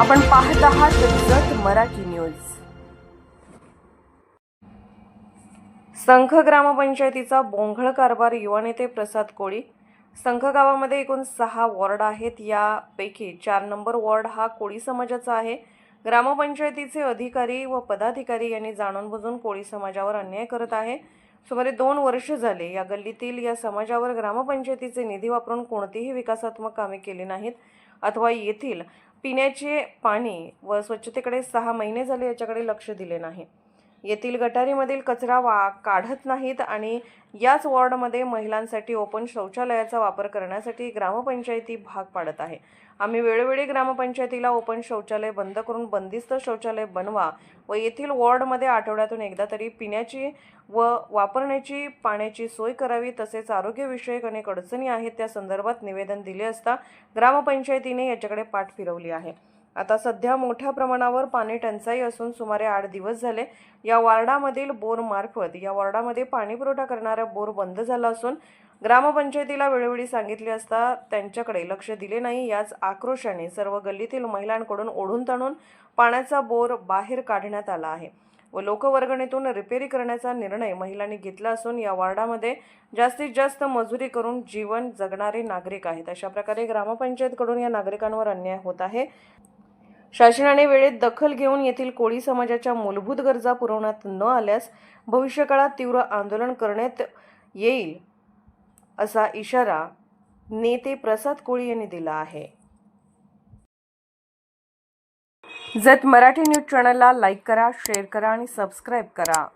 आपण पाहत आहात जत मराठी न्यूज. संघ ग्रामपंचायतीचा बोंघळ कारभार युवा नेते प्रसाद कोळी. संघ गावामध्ये एकूण सहा वॉर्ड आहेत. यापैकी चार नंबर वॉर्ड हा कोळी समाजाचा आहे. ग्रामपंचायतीचे अधिकारी व पदाधिकारी यांनी जाणून बुजून कोळी समाजावर अन्याय करत आहे. सुमारे दोन वर्ष झाले या गल्लीतील या समाजावर ग्रामपंचायतीचे निधी वापरून कोणतीही विकासात्मक कामे केली नाहीत. अथवा येथील पिण्याचे पाणी व स्वच्छतेकडे सहा महिने झाले याच्याकडे लक्ष दिले नाही. येथील गटारीमधील कचरा वा काढत नाहीत आणि याच वॉर्डमध्ये महिलांसाठी ओपन शौचालयाचा वापर करण्यासाठी ग्रामपंचायती भाग पाडत आहे. आम्ही वेळोवेळी ग्रामपंचायतीला ओपन शौचालय बंद करून बंदिस्त शौचालय बनवा व येथील वॉर्डमध्ये आठवड्यातून एकदा तरी पिण्याची व वापरण्याची पाण्याची सोय करावी तसेच आरोग्यविषयक अनेक अडचणी आहेत त्या संदर्भात निवेदन दिले असता ग्रामपंचायतीने याच्याकडे पाठ फिरवली आहे. आता सध्या मोठ्या प्रमाणावर पाणी टंचाई असून सुमारे आठ दिवस झाले. या वॉर्डामधील बोरमार्फत या वॉर्डामध्ये पाणी पुरवठा करणारा बोर बंद झाला असून ग्रामपंचायतीला वेळोवेळी सांगितले असता त्यांच्याकडे लक्ष दिले नाही. याच आक्रोशाने सर्व गल्लीतील महिलांकडून ओढून ताणून पाण्याचा बोर बाहेर काढण्यात आला आहे व लोकवर्गणीतून रिपेरी करण्याचा निर्णय महिलांनी घेतला असून या वॉर्डामध्ये जास्तीत जास्त मजुरी करून जीवन जगणारे नागरिक आहेत. अशा प्रकारे ग्रामपंचायतकडून या नागरिकांवर अन्याय होत आहे. शासनाने वेळेत दखल घेऊन येथील कोळी समाजाच्या मूलभूत गरजा पुरवण्यात न आल्यास भविष्यकाळात तीव्र आंदोलन करण्यात येईल असा इशारा नेते प्रसाद कोळी यांनी दिला आहे. जत मराठी न्यूज चॅनलला लाईक करा शेअर करा आणि सबस्क्राईब करा.